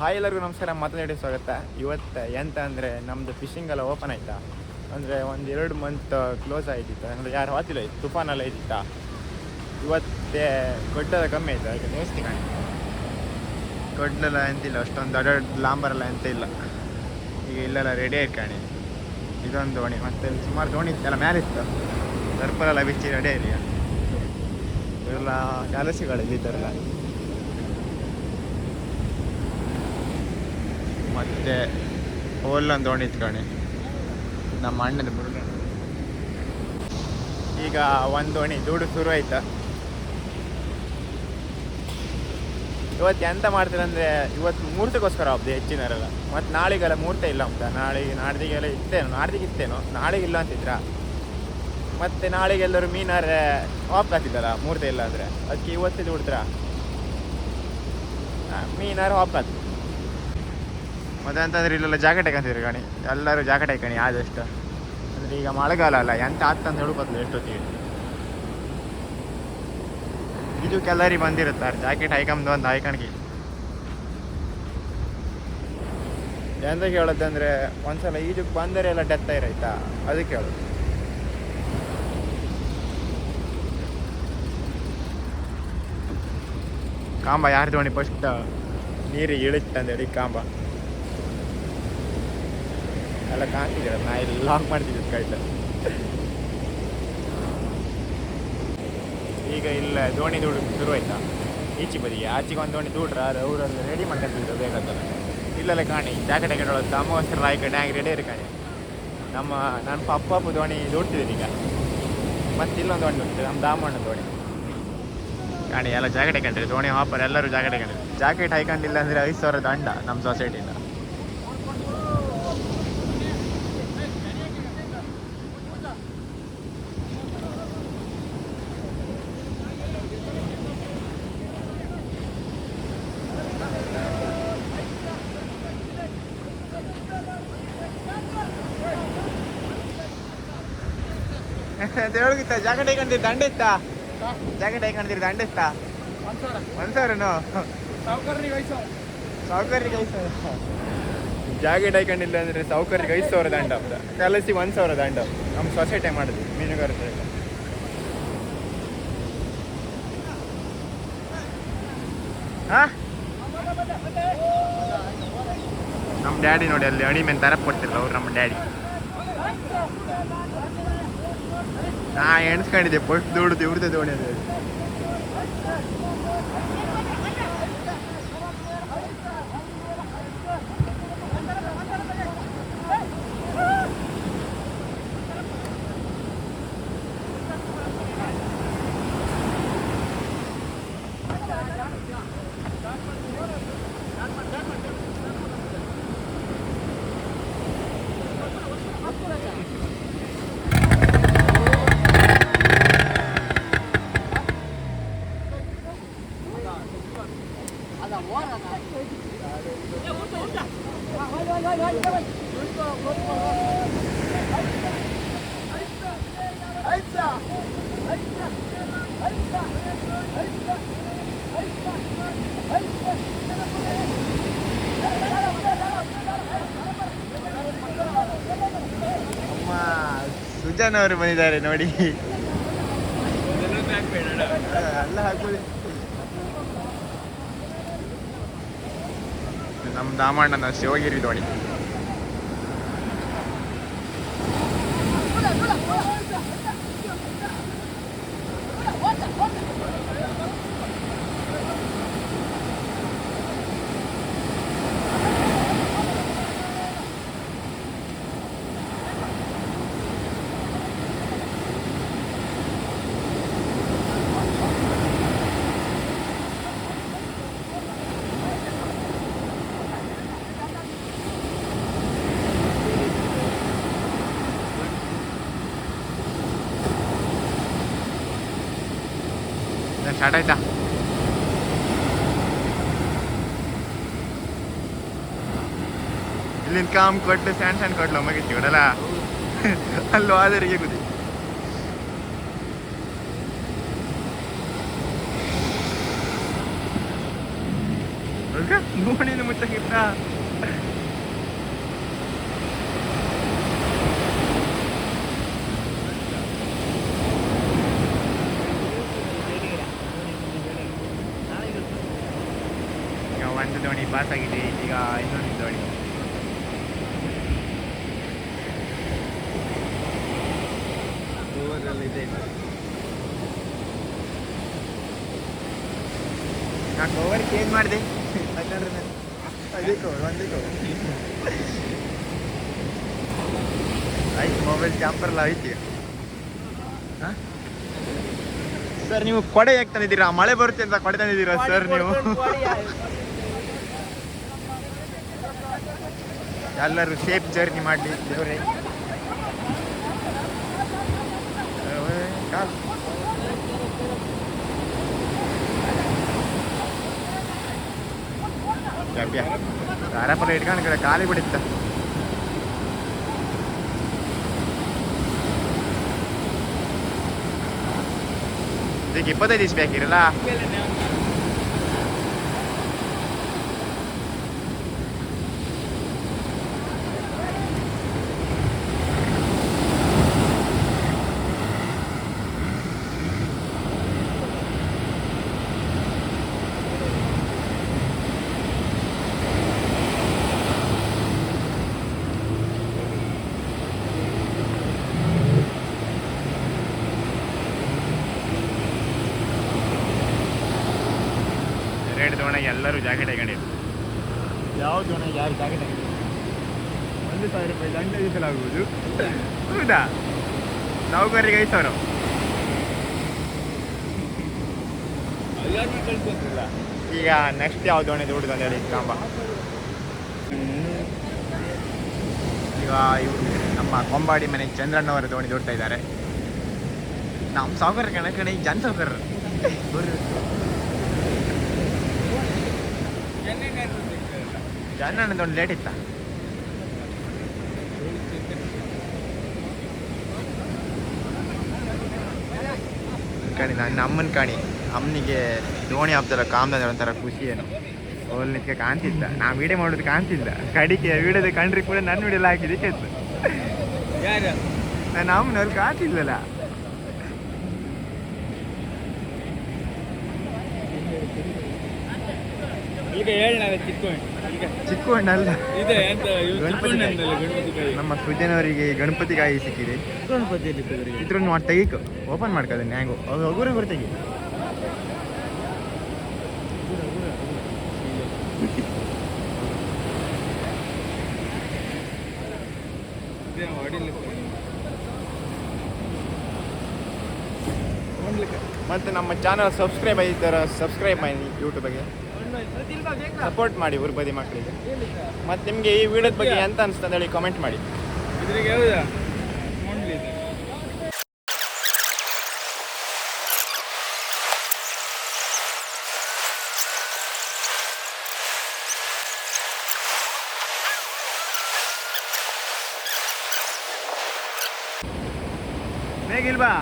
Hi ಎಲ್ಲರಿಗೂ ನಮಸ್ಕಾರ, ಮಾತನಾಡಿ ಸ್ವಾಗತ. ಇವತ್ತು ಎಂತ ಅಂದರೆ ನಮ್ಮದು ಫಿಶಿಂಗ್ ಎಲ್ಲ ಓಪನ್ ಆಯಿತಾ? ಅಂದರೆ ಒಂದು ಎರಡು ಮಂತ್ ಕ್ಲೋಸ್ ಆಯ್ತಿತ್ತು ಅಂದರೆ ಯಾರು ಹಾತಿಲ್ಲ ಇತ್ತು ತುಫಾನೆಲ್ಲ ಇದ್ದಿತ್ತ? ಇವತ್ತೇ ಗೊಡ್ಡೆಲ್ಲ ಕಮ್ಮಿ ಆಯಿತು? ಅದಕ್ಕೆ ನೇಸ್ತಿ ಕಾಣಿ. ಗೊಡ್ಲೆಲ್ಲ ಎಂತಿಲ್ಲ ಅಷ್ಟೊಂದು ದೊಡ್ಡ ದೊಡ್ಡ ಲಾಂಬರ್ ಎಲ್ಲ ಎಂತ ಇಲ್ಲ. ಈಗ ಇಲ್ಲೆಲ್ಲ ರೆಡಿ ಆಯ್ತು ಕಾಣಿ. ಇದೊಂದು ದೋಣಿ, ಮತ್ತೆ ಇಲ್ಲಿ ಸುಮಾರು ದೋಣಿ ಇತ್ತಲ್ಲ ಮೇಲೆ ಇತ್ತು. ಸರ್ಪರೆಲ್ಲ ಬಿಚ್ಚಿ ರೆಡಿ ಆಯ್ತು ಇವೆಲ್ಲ ಕ್ಯಾಲಸಿಗಳು ಇಲ್ಲಿದ್ದಾರಲ್ಲ ಮತ್ತೆ ಹೋಲ್ಲೊಂದು ದೋಣಿ ಇತ್ಕಣಿ ನಮ್ಮ ಅಣ್ಣದ ಈಗ ಒಂದು ದೋಣಿ ದೂಡು ಶುರು ಆಯ್ತಾ? ಇವತ್ತು ಎಂತ ಮಾಡ್ತೀರಂದ್ರೆ ಇವತ್ತು ಮುಹೂರ್ತಕ್ಕೋಸ್ಕರ ಹಬ್ಬದು ಹೆಚ್ಚಿನವರೆಲ್ಲ. ಮತ್ತು ನಾಳೆಗೆಲ್ಲ ಮುಹೂರ್ತ ಇಲ್ಲ ಅಂತ. ನಾಳೆಗೆ ನಾಡ್ದಿಗೆಲ್ಲ ಇತ್ತೇನೋ, ನಾಡ್ದಿಗೆ ಇತ್ತೇನು, ನಾಳೆಗೆ ಇಲ್ಲ ಅಂತಿದ್ರ ಮತ್ತೆ ನಾಳೆಗೆಲ್ಲರೂ ಮೀನಾರೆ ಆಫ್ ಆಗ್ತಿದ್ದಲ್ಲ ಮುಹೂರ್ತ ಇಲ್ಲ ಅಂದರೆ ಅದಕ್ಕೆ ಇವತ್ತೇ ದುಡ್ದ್ರ? ಮೀನಾರು ಆಫ್ ಆಗ್ತದೆ ಮತ್ತೆ ಅಂತಂದ್ರೆ ಇಲ್ಲೆಲ್ಲ ಜಾಕೆಟ್ ಹಾಕಂತಿದ್ರು ಕಣಿ ಎಲ್ಲರೂ ಜಾಕೆಟ್ ಹಾಕಣಿ ಆದಷ್ಟು. ಅಂದ್ರೆ ಈಗ ಮಳೆಗಾಲ ಅಲ್ಲ, ಎಂತ ಆಗ್ತಂತ ಹೇಳ್ಬೋದು ಎಷ್ಟೊತ್ತಿಗೆ. ಇದು ಕೆಲರಿ ಬಂದಿರುತ್ತಾರೆ ಜಾಕೆಟ್ ಹಾಕೊಂಬಂದು ಒಂದು ಹಾಯ್ಕಣಿಗೆ ಎಂತ ಕೇಳೋದಂದ್ರೆ, ಒಂದ್ಸಲ ಈಜಕ್ಕೆ ಬಂದರೆ ಎಲ್ಲ ಡೆತ್ ಆಯ್ತಾ ಅದಕ್ಕೆ ಹೇಳು ಕಾಂಬ ಯಾರು ದೋಣಿ ಫಸ್ಟ್ ನೀರಿಗೆ ಇಳಿತಂದೇಳಿ ಕಾಂಬ. ಎಲ್ಲ ಕಾಣ್ತಿದ್ದೀರ ನಾ ಇಲ್ಲಿ ಲಾಕ್ ಮಾಡ್ತಿದ್ದೆ ಕೈಟ ಈಗ ಇಲ್ಲ, ದೋಣಿ ದೂಡು ಶುರು ಆಯ್ತಾ ಈಚೆ ಬದಿಗೆ ಆಚೆಗೆ ಒಂದು ದೋಣಿ ದೂಡ್ರ ಅವರಲ್ಲಿ ರೆಡಿ ಮಾಡ್ಕೊಂಡಿದ್ರು ಬೇಕಾದ್ರೆ ಇಲ್ಲೆಲ್ಲ ಕಾಣಿ, ಜಾಕೆಟ್ ಹಾಕೊಂಡೋಳು ಅಮಾವಾಸ್ಯರ ರಾಯ್ಕ ಡ್ಯಾಂಗ್ ರೆಡಿ ಇರಿ ಕಾಣಿ. ನಮ್ಮ ನನ್ನ ಪಪ್ಪ ಅಪ್ಪು ದೋಣಿ ದೂಡ್ತಿದ್ದೀನಿ ಈಗ. ಮತ್ತೆ ಇಲ್ಲೊಂದು ದೋಣಿ ದೂಡ್ತಿದೆ ನಮ್ಮ ದಾಮಣ್ಣ ದೋಣಿ. ಕಾಣಿ, ಎಲ್ಲ ಜಾಕೆಟ್ ಹಾಕೊಂಡ್ರಿ, ದೋಣಿ ಹಾಪರ್ ಎಲ್ಲರೂ ಜಾಕೆಟ್ ಹಾಕೊಂಡ್ರಿ. ಜಾಕೆಟ್ ಹಾಕೊಂಡಿಲ್ಲ ಅಂದರೆ ಐದು ಸಾವಿರ ದಂಡ ನಮ್ಮ ಸೊಸೈಟಿಯಿಂದ ದೇವಳಿಗಿತ್ತ ಜಾಕೆಟ್ ಹೇಗಂತೀರಿ ದಂಡ ಇತ್ತ? ಜಾಕೆಟ್ ಹೇಗಂತೀರಿ ದಂಡ ಇತ್ತ? ಒಂದು ಸಾವಿರನು? ಸಾವುಕಾರಿಗೆ ಐದು ಸಾವಿರ. ಜಾಕೆಟ್ ಹಾಕೊಂಡಿಲ್ಲ ಅಂದ್ರೆ ಸಾವುಕಾರಿಗೆ ಐದು ಸಾವಿರ ದಂಡ. ಕೆಲಸಿಗೆ ಒಂದು ಸಾವಿರ ದಂಡ. ನಮ್ಮ ಸೊಸೈಟಿ ಮಾಡಿದ್ವಿ ಮೀನುಗಾರಿಕೆ ಹಾ? ನಮ್ಮ ಡ್ಯಾಡಿ ನೋಡಿ ಅಲ್ಲಿ ಅಣಿ ಮೇಲೆ ತರಪ್ ಕೊಡ್ತಿಲ್ಲ ಅವ್ರು ನಮ್ಮ ಡ್ಯಾಡಿ. ನಾ ಎಣಿಸ್ಕೊಂಡಿದ್ದೆ ಫಸ್ಟ್ ದುಡ್ದು ಇವ್ರದ್ದು ದೋಣಿ ಅದು. ಸುಜಾನ್ ಅವರು ಬಂದಿದ್ದಾರೆ ನೋಡಿ. ಅಲ್ಲ ಹಾಕೋದು ನಮ್ಮ ದಾಮಣ್ಣನ ಶಿವಗಿರಿ ದೋಣಿ. ಆಯ್ತಾ ಇಲ್ಲಿಂದ ಕಾಮ್ ಕೊಟ್ಟು ಸಣ್ಣ ಸಣ್ಣ ಕೊಟ್ಲು ಮಗಿತ್ತಿ ಕೊಡಲ್ಲ ಅಲ್ಲಿ ಆದರಿಗೆ ಗುದಿ ಮುಖ ಗೋಣಿನ ಮುಚ್ಚಕ್ಕಿತ್ತ ಈಗ ಒಂದು ದೋಣಿ ಪಾಸ್ ಆಗಿದೆ ಈಗ ಇನ್ನೊಂದು ದೋಣಿ ಇದೆ ನಾ ಕವರ್ ಚೇಂಜ್ ಮಾಡಿದೆ? ಅದೇ. ಕವರ್ ಒಂದೇ ಕವರ್ ಆಯ್ತು ಮೊಬೈಲ್ ಚಾಂಪರ್ಲ ಐತಿ ಸರ್ ನೀವು ಕೊಡೆ ಯಾಕೆ ತಂದಿದ್ದೀರಾ? ಮಳೆ ಬರುತ್ತೆ ಅಂತ ಕೊಡೆ ತಂದಿದ್ದೀರಾ ಸರ್ ನೀವು? ಎಲ್ಲರೂ ಸೇಫ್ ಜರ್ನಿ ಮಾಡಲಿ, ದೇವರೇ. ಕಾಲ್. ಯಾರಪ್ಪಲ್ಲ ಇಟ್ಕೊಂಡು ಕಡೆ ಖಾಲಿ ಬಿಡಿತ್ತ. ಇದಕ್ಕೆ ಇಪ್ಪತ್ತೈದು ದಿವಸ ಬೇಕಿರಲ್ಲ ಎರಡು ದೋಣೆಗೆ ಎಲ್ಲರೂ ಜಾಕೆಟ್ ಹಾಕೊಂಡಿರು ಯಾವ ಜನ ಯಾರು ಜಾಕೆಟ್ ಹಾಕಿದ್ರು? ಒಂದು ಸಾವಿರ ರೂಪಾಯಿ ದಂಡ ವಿಧಿಸಲಾಗುವುದು. ಹೌದಾ? ನೌಕರಿಗೆ ಐದು ಸಾವಿರ. ಈಗ ನೆಕ್ಸ್ಟ್ ಯಾವ ದೋಣಿ ದುಡ್ದು ಅಂತ ಹೇಳಿ ಕಾಂಬ. ಈಗ ಇವರು ನಮ್ಮ ಕೊಂಬಾಡಿ ಮನೆ ಚಂದ್ರಣ್ಣವರ ದೋಣಿ ದೊಡ್ತಾ ಇದ್ದಾರೆ. ನಮ್ಮ ಸಾವುಕಾರ ಕಣ ಕಣೆ ಜನ ಸಾವುಕಾರ. ಜನ ಒಂದು ಲೇಟ್ ಇತ್ತ? ಕಾಣಿ ನನ್ನ ಅಮ್ಮನ ಕಾಣಿ. ಅಮ್ಮನಿಗೆ ದೋಣಿ ಹಾಕ್ತಾರ ಕಾಮ್ದ ಒಂಥರ ಖುಷಿ ಏನು. ಅವಳು ಕಾಣ್ತಿಲ್ಲ ಕಾಣ್ತಿದ್ದ. ನಾ ವೀಡಿಯೋ ಮಾಡೋದು ಕಾಣ್ತಿದ್ದ. ಕಡಿಕೆ ವೀಡಿಯೋದ ಕಂಡ್ರಿ ಕೂಡ ನನ್ನ ವಿಡಿಯೋ ಹಾಕಿದ್ದಕ್ಕೆ ನನ್ನ ಅಮ್ಮನ ಅಲ್ಲಿ ಕಾಣ್ತಿದ್ಲಲ್ಲ. ಈಗ ಹೇಳಿ ಚಿಕ್ಕ ಇದೆ ಗಣಪತಿ ನಮ್ಮ ಸೃಜನವರಿಗೆ ಗಣಪತಿ ಕಾಯಿ ಸಿಕ್ಕಿದೆ. ಗಣಪತಿಯಲ್ಲಿ ಇದ್ದವರಿಗೆ ನೋಡಿ ತೆಗೀಕು ಓಪನ್ ಮಾಡ್ಕೋದನ್ನ ಹ್ಯಾಂಗು ಅವ್ರು ಹಗುರ ಹಗುರ ತೆಗಿ ಮತ್ತು ನಮ್ಮ ಚಾನಲ್ ಸಬ್ಸ್ಕ್ರೈಬ್ ಆಗಿದ್ದಾರೆ ಸಬ್ಸ್ಕ್ರೈಬ್ ಮಾಡಿ ಯೂಟ್ಯೂಬ್ಗೆ ಸಪೋರ್ಟ್ ಮಾಡಿ ಊರ್ ಬದಿ ಮಕ್ಕಳಿಗೆ ಮತ್ತು ನಿಮಗೆ ಈ ವಿಡಿಯೋದ ಬಗ್ಗೆ ಎಂತ ಅಂತ ಹೇಳಿ ಕಾಮೆಂಟ್ ಮಾಡಿ. ಹೇಗಿಲ್ವಾ ಯಾವ್ದಾ ಮೊಂಡ್ಲಿ ಇದೆ ಬೇಗಿಲ್ವಾ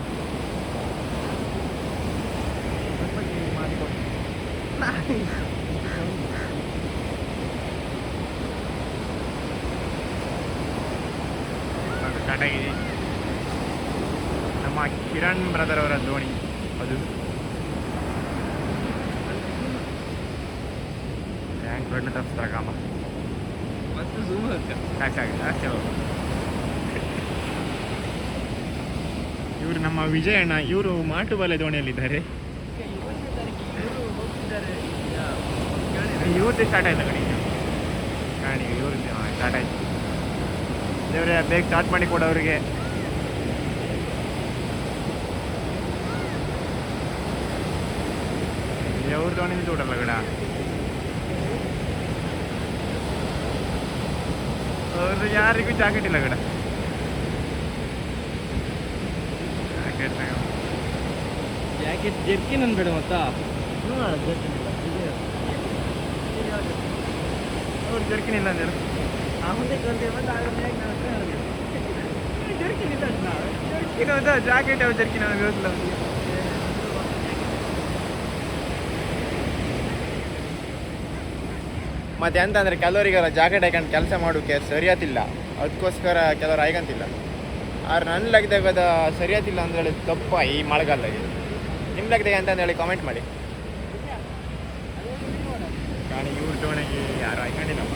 ಸ್ಟಾರ್ಟ್ ಆಗಿದೆ ನಮ್ಮ ಕಿರಣ್ ಬ್ರದರ್ ಅವರ ದೋಣಿ ಅದು. ಟ್ಯಾಂಕ್ ದೊಡ್ಡ ತಪ್ಪಿಸ್ತಾರ ಕಾಮ. ಮತ್ತೆ zoom ಹಾಕ. ಸಾಕು ಸಾಕು ಅಷ್ಟೇ. ಇವರು ನಮ್ಮ ವಿಜಯಣ್ಣ ಇವರು ಮಾಟುಬಲೆ ದೋಣಿಯಲ್ಲಿದ್ದಾರೆ ಇವ್ರದ್ದು ಸ್ಟಾರ್ಟ್ ಆಯ್ತು ಕಡೆ ಕಾಣಿ ಇವ್ರದ್ದು ಸ್ಟಾರ್ಟ್ ಆಯ್ತು. ದೇವ್ರೆ ಬೇಗ ಸ್ಟಾರ್ಟ್ ಮಾಡಿ ಕೊಡೋರಿಗೆ ಅವ್ರ ದೋಣಿ ನೋಡಲ್ಲ ಗಡ. ಅವ್ರದ್ದು ಯಾರಿಗೂ ಜಾಕೆಟ್ ಇಲ್ಲ ಗಡ. ಜಾಕೆಟ್ ಜಾಕೆಟ್ ಜರ್ಕಿನ್ ಅನ್ಬೇಡ ಮತ್ತ. ಅವ್ರು ಜರ್ಕಿನ್ ಇಲ್ಲ ಅಂದ್ರೆ ಹೌದಾ ಜಾಕೆಟ್ ಯಾವ ನಾನು ಗೊತ್ತಿಲ್ಲ ಅವ್ನಿಗೆ. ಮತ್ತು ಕೆಲವರಿಗೆಲ್ಲ ಜಾಕೆಟ್ ಹಾಕೊಂಡು ಕೆಲಸ ಮಾಡೋಕೆ ಸರಿಯಾತಿಲ್ಲ ಅದಕ್ಕೋಸ್ಕರ ಕೆಲವರು ಆಯ್ಕಂತಿಲ್ಲ ಆದ್ರೆ ನನ್ನ ಲಗ್ದಾಗ ಅದು ಸರಿಯಾತಿಲ್ಲ ಅಂತ ಹೇಳಿ ತಪ್ಪ ಈ ಮಳೆಗಾಲದಾಗೆ. ನಿಮ್ಮ ಲೆಕ್ಕದಾಗ ಅಂತ ಹೇಳಿ ಕಾಮೆಂಟ್ ಮಾಡಿ. ಇವ್ರ ಜೋಣಿಗೆ ಯಾರು ಹಾಕೊಂಡಿಲ್ಲಪ್ಪ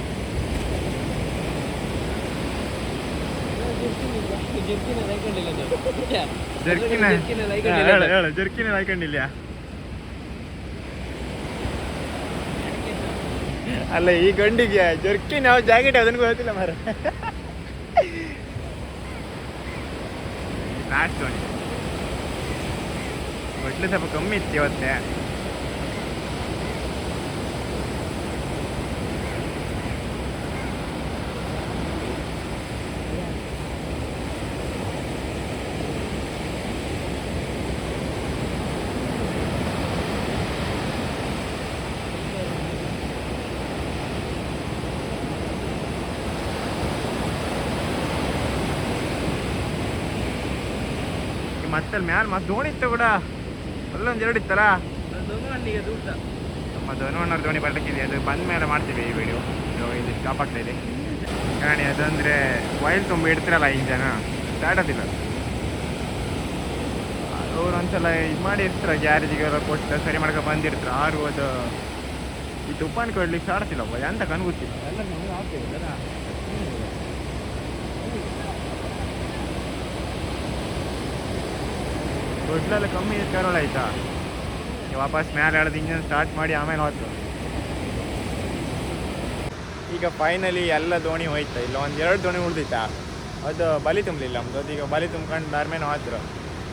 ಜರ್ಕಿನ. ಹೇಳು ಹೇಳು ಜರ್ಕಿನ ಹಾಕೊಂಡಿಲ್ಲ ಅಲ್ಲ ಈ ಗಂಡಿಗೆ ಜರ್ಕಿನ್ ಯಾವ ಜಾಕೆಟ್ ಅದನ್ನು ಗೊತ್ತಿಲ್ಲ ಮಾರ ಲಾಸ್ಟ್ ನೋಡಿ ಒಟ್ಲು ಸ್ವಲ್ಪ ಕಮ್ಮಿ ಇತ್ತು ಇವತ್ತೇ. ಮತ್ತೆ ಮ್ಯಾಲ ಮತ್ತೆ ದೋಣಿ ಇತ್ತು ಕೂಡ. ಅಲ್ಲೊಂದು ಎರಡು ಇತ್ತಲ್ಲ? ನಮ್ಮ ಧನುವಣ್ಣವ್ರ ದೋಣಿ ಬರ್ಲಿಕ್ಕಿದೆ. ಅದು ಬಂದ ಮೇಲೆ ಮಾಡ್ತೀವಿ ಈ ವಿಡಿಯೋ ಇದು ಸ್ಟಾಪ್ ಆಗ್ತಾ ಇದೆ. ಕಾಣಿ ಅದಂದ್ರೆ ವೈಲ್ ತುಂಬ ಇಡ್ತಿರಲ್ಲ ಇಂಜನ ಸ್ಟಾರ್ಟ್ ಆದಿಲ್ಲ ಅವ್ರು ಒಂದ್ಸಲ ಇದು ಮಾಡಿ ಇರ್ತಾರೆ ಗ್ಯಾರೇಜಿಗೆಲ್ಲ ಕೊಟ್ಟು, ಸರಿ ಮಾಡ್ಕೊ ಬಂದಿರ್ತಾರೆ. ಆರು ಅದು, ಈ ತುಪ್ಪನ ಕೊಡ್ಲಿಕ್ಕೆ ಸ್ಟಾರ್ಟಿಲ್ಲಪ್ಪ ಎಂತ ಕನ್ಗುತ್ತಿಲ್ಲ ದೊಡ್ಡಲೆಲ್ಲ ಕಮ್ಮಿ ಕರೋಳ ಆಯ್ತಾ? ವಾಪಸ್ ಮ್ಯಾಲೆ ಎಳ್ದು ಇಂಜನ್ ಸ್ಟಾರ್ಟ್ ಮಾಡಿ ಆಮೇಲೆ ಹೋಯ್ತು. ಈಗ ಫೈನಲಿ ಎಲ್ಲ ದೋಣಿ ಹೋಯ್ತಾ? ಇಲ್ಲ ಒಂದು ಎರಡು ದೋಣಿ ಉಳ್ದಿತ್ತಾ? ಅದು ಬಲಿ ತುಂಬಲಿಲ್ಲ ನಮ್ದು. ಈಗ ಬಲಿ ತುಂಬ್ಕೊಂಡು ದಾರ್ಮೇಲೆ ಹೋದ್ರು.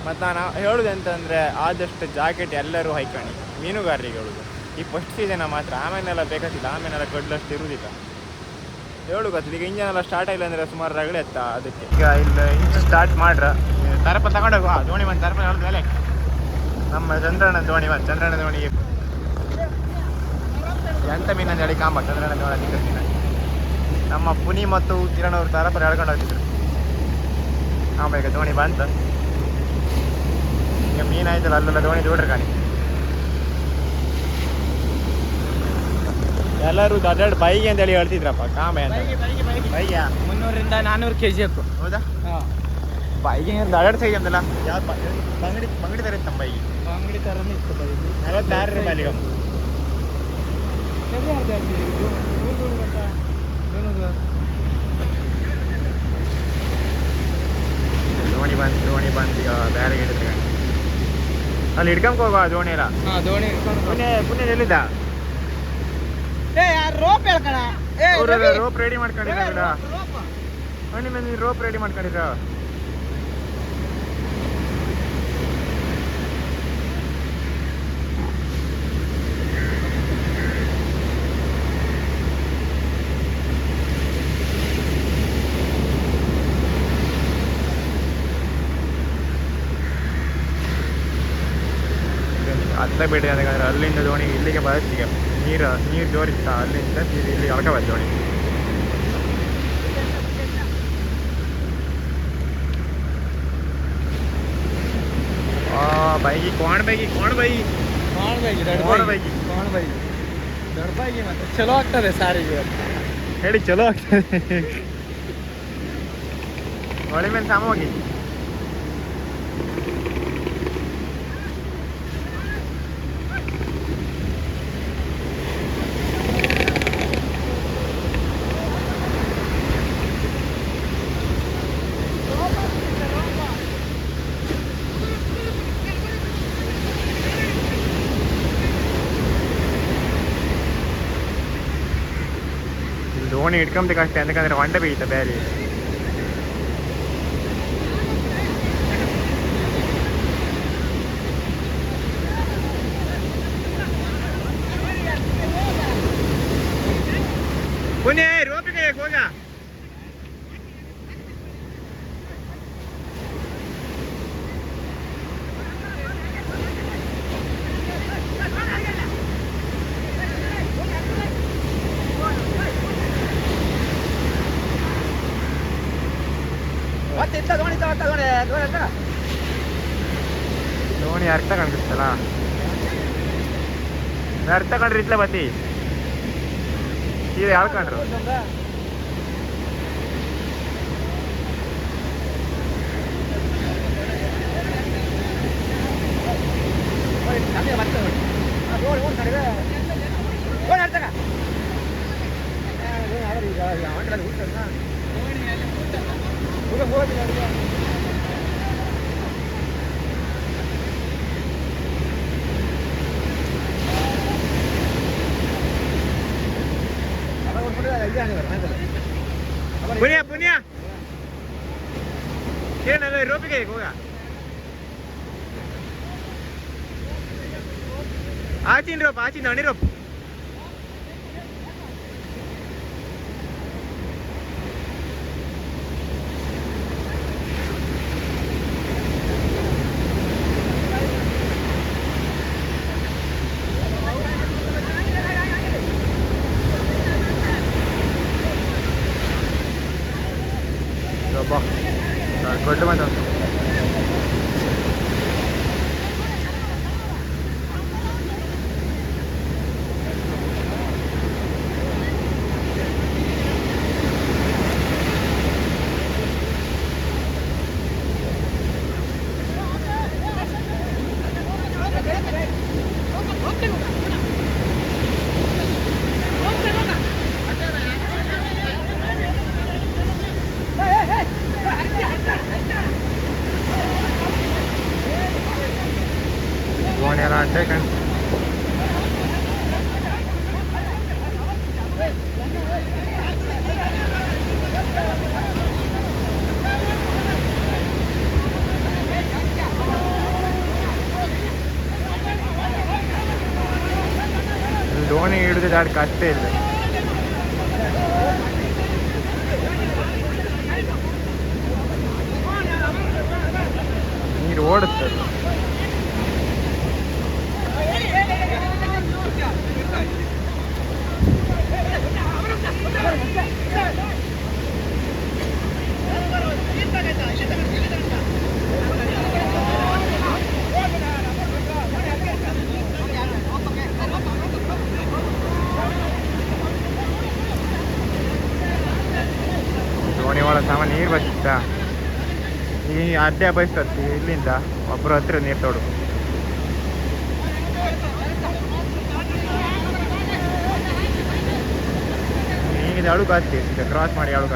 ಮತ್ತು ನಾನು ಹೇಳೋದು ಅಂತಂದರೆ ಆದಷ್ಟು ಜಾಕೆಟ್ ಎಲ್ಲರೂ ಹೈಕಣಿ ಮೀನುಗಾರರಿಗೆ ಹೇಳುದು. ಈ ಫಸ್ಟ್ ಸೀಸನ್ ಮಾತ್ರ. ಆಮೇಲೆಲ್ಲ ಬೇಕಾಗಿಲ್ಲ ಆಮೇಲೆಲ್ಲ ಕಡ್ಲಷ್ಟು ಇರುವುದಿಲ್ಲ ಹೇಳು ಗೊತ್ತಿಲ್ಲ. ಈಗ ಇಂಜನ್ ಎಲ್ಲ ಸ್ಟಾರ್ಟ್ ಆಗಿಲ್ಲ ಅಂದರೆ ಸುಮಾರು ರಗಳೆ ಎತ್ತ ಅದಕ್ಕೆ? ಈಗ ಇಲ್ಲ ಇಂಜನ್ ಸ್ಟಾರ್ಟ್ ಮಾಡ್ರ. ತರಪ ತಗೊಂಡೋಗುವ ದೋಣಿ ಬಂದು ತರಪ ಹೇಳಿದ ಮೇಲೆ. ನಮ್ಮ ಚಂದ್ರಣ್ಣ ದೋಣಿ ಬಂದು ಚಂದ್ರನ ದೋಣಿ ಎಂತ ಮೀನಂತ ಹೇಳಿ ಕಾಂಬ ಚಂದ್ರನ ದೋಣಿ ನಮ್ಮ ಪುನಿ ಮತ್ತು ಕಿರಣ್ ಅವರು ತರಪರ ಎಳ್ಕೊಂಡು ಹೋಗ್ತಿದ್ರು. ಆಮೇಲೆ ದೋಣಿ ಬಂತು ಈಗ ಮೀನಾಯ್ತಲ್ಲ ಅಲ್ಲೆಲ್ಲ ದೋಣಿ ದೂಡ್ರಿ ಕಾಣಿ. ಎಲ್ಲರೂ ದೊಡ್ಡ ಬೈಗೆ ಅಂತ ಹೇಳಿ ಹೇಳ್ತಿದ್ರಪ್ಪ ಕಾಮೆ ಅಂತ. ಬೈಗೆ ಮುನ್ನೂರಿಂದ ನಾನ್ನೂರು ಕೆ ಜಿ ಹಾಕು ಹೌದಾ? ಬೈಗೆ ದೊಡ್ಡ ಸೈಜ್ ಅಂದಲ್ಲ? ಯಾವ ಬಂಗಡಿ ಬಂಗಡಿ ತರ ಇತ್ತು ನಮ್ಮ ಅಂಗಡಿ ಥರನೇ ಇತ್ತು? ದೋಣಿ ಬಂತು ದೋಣಿ ಬಂತು ಈಗ ಬೇರೆ ಹಿಡಿದು ಅಲ್ಲಿ ಹಿಡ್ಕೊಂಡ್ ಹೋಗುವ ದೋಣಿ ಎಲ್ಲ. ಹಾ ದೋಣಿ. ಪುಣ್ಯ ಪುಣ್ಯ ಎಲ್ಲಿದ್ದ? ಏ ಯಾರು ರೋಪ್ ಹೇಳ್ಕಣ? ಏ ರೋಪ್ ರೆಡಿ ಮಾಡ್ಕೊಂಡಿರ ರೋಪ್ ರೆಡಿ ಮಾಡ್ಕೊಂಡಿರ? ಅತ್ತ ಬಿಡಿ ಯಾಕಂದ್ರೆ ಅಲ್ಲಿಂದ ದೋಣಿ ಇಲ್ಲಿಗೆ ಬರುತ್ತೆ ಈಗ ನೀರು ನೀರು ಜೋರಿತ್ತ ಅಲ್ಲಿಂದ ಸೀದಾ ಇಲ್ಲಿ ಹೊರಗೆ ಬರ್ತದೆ ದೋಣಿ ಆ ಬೈಗಿ ಕೋಣ ಬೈಗಿ ಕೋಣ ಬೈಗಿ ಮಾಡ್ಬೇಕು ದೊಡ್ಡ ಕೋಣ ಬೈಗಿ. ಬೈಗಿ ಕೋಣ ಬೈಗಿ. ದೊಡ್ಡ ಬೈಗಿ ಮತ್ತೆ ಚಲೋ ಆಗ್ತದೆ ಸಾರಿಗೆ ಇವತ್ತು. ಹೇಳಿ ಚಲೋ ಆಗ್ತದೆ ಹೊಳೆ ಮೇಲೆ ಸಾಮ ಹೋಗಿ ಇಲ್ಲಿ ದೋಣಿ ಇಟ್ಕೊಂಬೇಕು ಅಷ್ಟೇ ಯಾಕಂದ್ರೆ ಹೊಂಡ ಬೇಯ್ತ ಬೇರೆ ದೋಣಿ ಅರ್ಥ ಕಾಣಿಸ್ತಲ್ಲ ಅರ್ಥ ಕಂಡ್ರೆ ಇತ್ಲ ಬತ್ತಿ ಸೀದಾ ಹೇಳ್ಕೊಂಡ್ರು ಪುಣ್ಯ ಪುಣ್ಯ ಏನಲ್ಲ ರೋಪಿಗೆ ಈಗ ಹೋಗ ಆಚಿನ ರೋಪ್ ಆಚಿನ ಅಣಿ ರೋಪ್ ಬಾ ದೊಡ್ಡ ಬಂದ ದೋಣಿ ಎಲ್ಲ ಅಡ್ಡೆ ಕಣ್ ಇಲ್ಲಿ ದೋಣಿ ಹಿಡಿದು ದಾಡ್ಕ ಅಷ್ಟೇ ಇಲ್ಲ ನೀರು ಓಡುತ್ತೆ ದೋಣಿ ಒಳಗೆ ಸಾಮಾನು ನೀರು ಬಸ್ತಾ ಈ ಅಡ್ಡೆ ಬಯಸ್ಕತ್ತಿ ಇಲ್ಲಿಂದ ಒಬ್ರು ಹತ್ರ ನೀರು ತೊಡು. ಅಳುಕು ಹತ್ತಿ ಕ್ರಾಸ್ ಮಾಡಿ ಅಳುಕು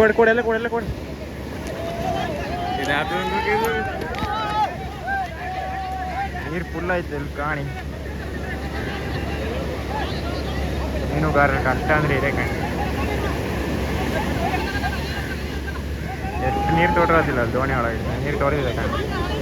ಕೊಡು ಕೊಡು ಎಲ್ಲ ಕೊಡು ಎಲ್ಲ ಕೊಡು ನೀರು ಫುಲ್ ಆಯ್ತು ಇಲ್ಲಿ ಕಾಣಿ ಮೀನುಗಾರರ ಕಷ್ಟ ಅಂದ್ರೆ ಇದೆ ಕಣಿ ಎಷ್ಟು ನೀರು ತೋಟದಿಲ್ಲ ಅಲ್ಲಿ ದೋಣಿ ಒಳಗೆ ನೀರು ತೋರಿದೆ ಕಣಿ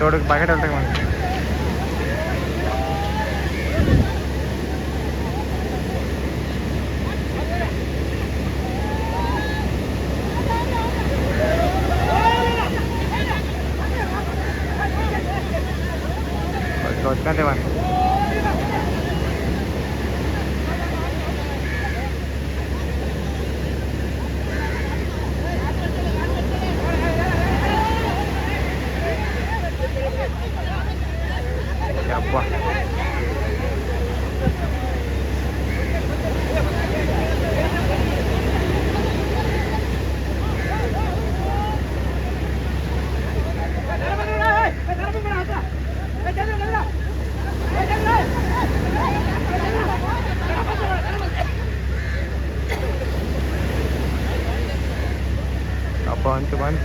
थोडं बाहेर टाक मग.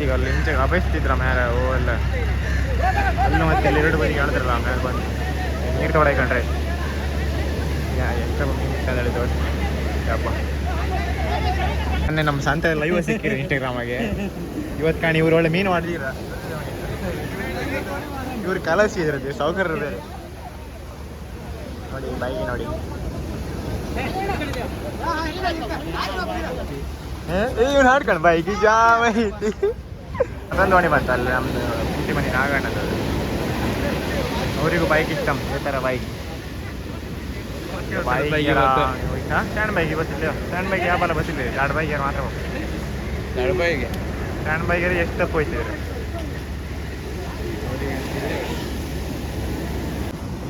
ಬಂತೀಗ ಅಲ್ಲಿ ಇಂಚೆಗೆ ಅಬೈಸ್ತಿದ್ರ ಮೇಲೆ ಓ ಎಲ್ಲ. ಅಲ್ಲೂ ಮತ್ತೆ ಇಲ್ಲಿ ಎರಡು ಬದಿಗೆ ಹೇಳಿದ್ರಲ್ಲ ಮೇಲೆ ಬಂದು. ನೀರು ತೊಗೊಳಕಂಡ್ರೆ ಯಾ, ಎಂತ ಮೀನು ದೊಡ್ಡ ನಮ್ಮ ಸಂತೆ ಲೈವ್ ಸಿಕ್ಕಿರಿ ಇನ್ಸ್ಟಾಗ್ರಾಮಾಗೆ ಇವತ್ತು ಕಾಣಿ ಇವ್ರು ಒಳ್ಳೆ ಮೀನು ಮಾಡಿದೀರ? ಇವ್ರು ಕಲಸಿ ಇದ್ರದ್ದು ಸೌಕರ್ಯ ಬೇರೆ. ನೋಡಿ ಬೈಕ್ ನೋಡಿ. ಹಾಡ್ಕೊಂಡು ಬೈಗಿ ಜಾ ಐತಿ ಅದೊಂದು ದೋಣಿ ಬಂತು ಅಲ್ಲಿ ನಮ್ದು ಪುಟ್ಟಿ ಮನೆ ನಾಗಣ್ಣದು ಅವರಿಗೂ ಬೈಕ್ ಇಷ್ಟ ಈ ಥರ ಬೈಕ್ ಸ್ಟ್ಯಾಂಡ್ ಬೈಕ್ ಬಸ್ಸಿಲ್ಲ ಸ್ಟ್ಯಾಂಡ್ ಬೈಕ್ ಯಾವ ಬಲ್ಲ ಬಸ್ಸಿಲ್ಲ ಎರಡು ಬೈಕ್ ಮಾತ್ರ ನಡುಬೈಗೆ ಸ್ಟ್ಯಾಂಡ್ ಬೈಕಲ್ಲಿ ಎಷ್ಟು ತಪ್ಪು ಹೋಯ್ತಿದ್ರು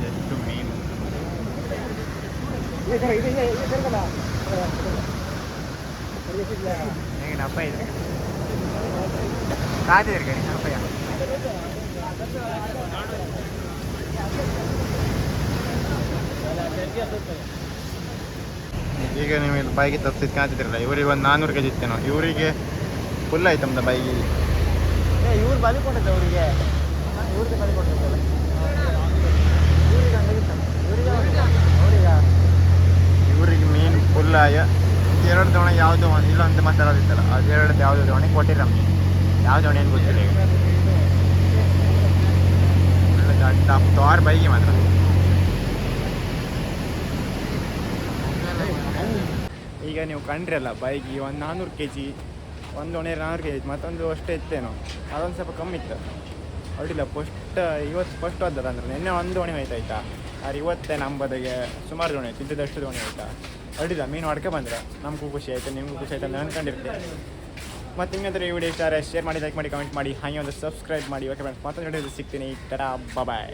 ಎಷ್ಟು ಮೀನು ಹೇಗೆ ಅಪ್ಪ ಇದ್ರೆ ಕಾದಿದ್ರಿ ಗಣಿ ಅಪ್ಪಯ್ಯ ಈಗ ನೀವು ಇಲ್ಲಿ ಬೈಗೆ ತಪ್ಪಿಸಿ ಕಾತಿದ್ರಲ್ಲ ಇವರಿಗೆ ಒಂದು ನಾನ್ನೂರು ಕೆ ಜಿ ಇತ್ತೇನೋ ಇವರಿಗೆ ಫುಲ್ ಆಯ್ತು ನಮ್ದು ಏ ಇವ್ರು ಬಲಿ ಕೊಟ್ಟಿದ್ದೆ ಅವರಿಗೆ. ಇವ್ರಿಗೆ ಬಲಿ ಕೊಟ್ಟಿದ್ದಲ್ಲ ಇವರಿಗೆ ಮೀನು ಫುಲ್ ಆಯ. ಎರಡು ದೋಣಿ ಯಾವುದು ಇಲ್ಲ ಅಂತ ಮಾತಾಡೋದಿತ್ತಲ್ಲ ಅದು ಎರಡು ಯಾವುದು ದೋಣಿ ಕೊಟ್ಟಿರ ಮೀನು ಯಾವ ದೋಣಿ ಏನು ಗೊತ್ತಿಲ್ಲ ಈಗ. ದೊಡ್ಡ ತೋರ್ ಬೈಗಿ ಮಾತ್ರ. ಈಗ ನೀವು ಕಂಡ್ರಲ್ಲ, ಬೈಗಿ ಒಂದು ನಾನ್ನೂರು ಕೆ ಜಿ ಒಂದು ಒಣೆ ನಾನ್ನೂರು ಕೆ ಜಿ ಮತ್ತೊಂದು ಅಷ್ಟೇ ಇತ್ತೇನೋ, ಅದೊಂದು ಸ್ವಲ್ಪ ಕಮ್ಮಿ ಇತ್ತು. ಅಡ್ಡಿಲ್ಲ ಫಸ್ಟ್, ಇವತ್ತು ಫಸ್ಟ್ ಹೋದಲ್ಲ ಅಂದ್ರೆ ನಿನ್ನೆ ಒಂದು ದೋಣಿ ಹೋಯ್ತಾಯ್ತಾ ಆದ್ರೆ ಇವತ್ತೇ ನಮ್ಮ ಬದಿಗೆ ಸುಮಾರು ದೋಣಿ ಆಯ್ತು ಇದ್ದದಷ್ಟು ದೋಣಿ ಆಯ್ತಾ ಅಡ್ಡಿಲ್ಲ ಮೀನು ಹೊಡ್ಕೆ ಬಂದ್ರೆ, ನಮಗೂ ಖುಷಿ ಆಯ್ತು, ನಿಮಗೂ ಖುಷಿ ಆಯ್ತು ಅಂತ ಅನ್ಕೊಂಡಿರ್ತೆ ಮತ್ತು ನಿಮ್ಗೆ ಈ ವಿಡಿಯೋ ಇಷ್ಟ ಶೇರ್ ಮಾಡಿ ಲೈಕ್ ಮಾಡಿ ಕಮೆಂಟ್ ಮಾಡಿ. ಹಾಗೆ ಒಂದು ಸಬ್ಸ್ಕ್ರೈಬ್ ಮಾಡಿ. ಓಕೆ ಫ್ರೆಂಡ್ಸ್ ಮತ್ತೊಂದು ಈ ಸಿಗ್ತೀನಿ. ಟರಾ ಬಾಯ್